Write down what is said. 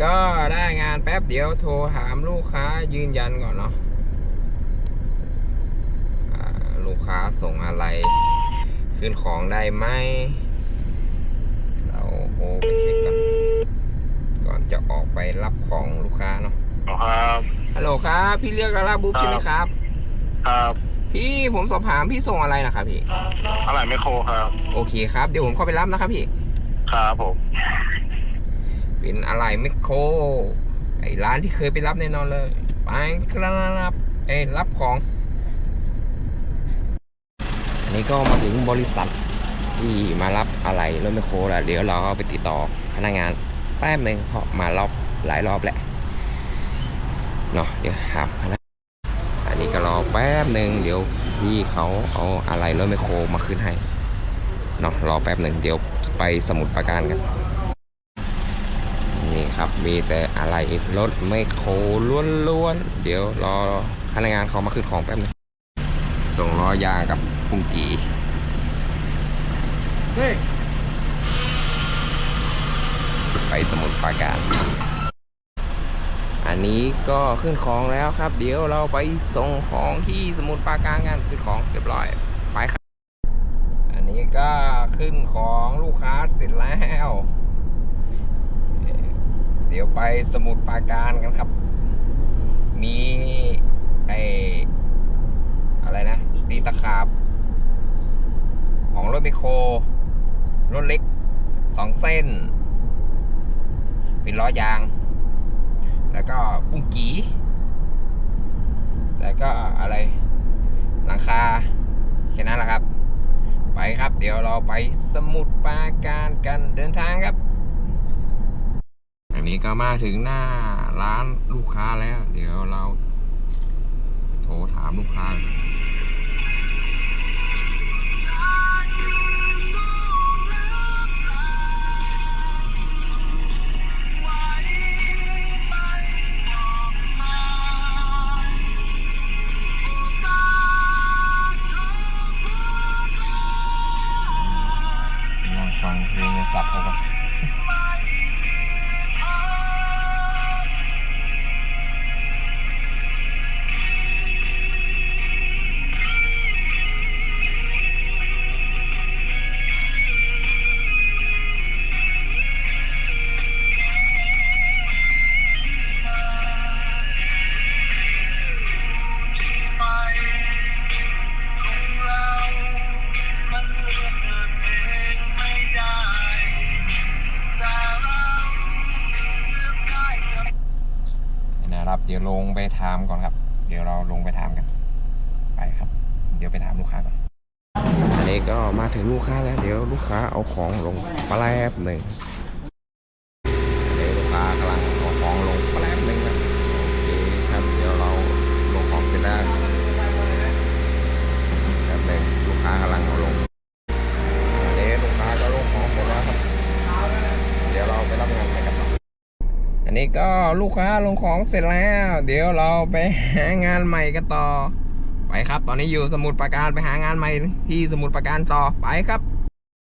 ก็ได้งานแป๊บเดียวโทรถามลูกค้ายืนยันก่อนเนาะอ่าลูกค้าส่งอะไร ขึ้นของได้ไหมเราโทรไปเช็คก่อนก่อนจะออกไปรับของลูกค้าเนาะครับฮัลโหลครับพี่เรียกกระลาบุ๊บใช่ไหมครับ ครับ พี่ผมสอบถามพี่ส่งอะไรนะครับพี่อะไรไม่โครครับ โอเคครับเดี๋ยวผมเข้าไปรับนะครับพี่ ครับผม เป็นอะไรไมโครไอ้ร้านที่เคยไปรับแน่นอนเลย ไปครับเอ้รับของ อันนี้ก็มาถึงบริษัทที่มารับอะไรรถไมคโครแล้วเดี๋ยวเราเอาไปติดต่อพนักงานแป๊บหนึ่งเพราะมารอบหลายรอบแหละเนาะเดี๋ยวหาพนักอันนี้ก็รอแป๊บหนึ่งเดี๋ยวพี่เขาเอาอะไรรถไมคโครมาขึ้นให้เนาะรอแป๊บหนึ่งเดี๋ยวไปสมุดประการกัน ครับ มีแต่อะไรรถไม่โครล้วนๆ เดี๋ยวรอพนักงานเขามาขึ้นของแป๊บนึงส่งล้อยางกับปุ้งกีไปสมุดปราการ อันนี้ก็ขึ้นของแล้วครับ เดี๋ยวเราไปส่งของที่สมุดปราการกันขึ้นของเรียบร้อยไปครับ อันนี้ก็ขึ้นของลูกค้าเสร็จแล้วเดี๋ยวไป สมุดปราการกันครับ มีไออะไรนะ ตีตะขาบ ของรถไมโคร รถเล็กสองเส้นเป็นล้อยาง แล้วก็ปุ้งกีแล้วก็อะไร หลังคา แค่นั้นแหละครับ ไปครับ เดี๋ยวเราไปสมุดปราการกันเดินทางครับ นนี้ก็มาถึงหน้าร้านลูกค้าแล้ว เดี๋ยวเราโทรถามลูกค้านั่งฟังเพลงสับเขากับ ดี๋ยวลงไปถามก่อนครับ เดี๋ยวเราลงไปถามกัน ไปครับ เดี๋ยวไปถามลูกค้าก่อนอันนี้ก็มาถึงลูกค้าแล้ว เดี๋ยวลูกค้าเอาของลงแป๊บหนึ่งเดี๋ยวลูกค้ากำลังเอาของลงแป๊บหนึ่งครับ โอเคครับ เดี๋ยวเราลงของเสร็จแล้วแป๊บหนึ่งลูกค้ากำลังเอาลงอันนี้ลูกค้าก็ลงของหมดแล้วครับ เดี๋ยวเราไปรับงานไปกันต่อ อั นนี้ก็ลูกค้าลงของเสร็จแล้ว เดี๋ยวเราไปหางานใหม่กันต่อ ไปครับ ตอนนี้อยู่สมุดประการไปหางานใหม่ที่สมุดประการต่อไปครับ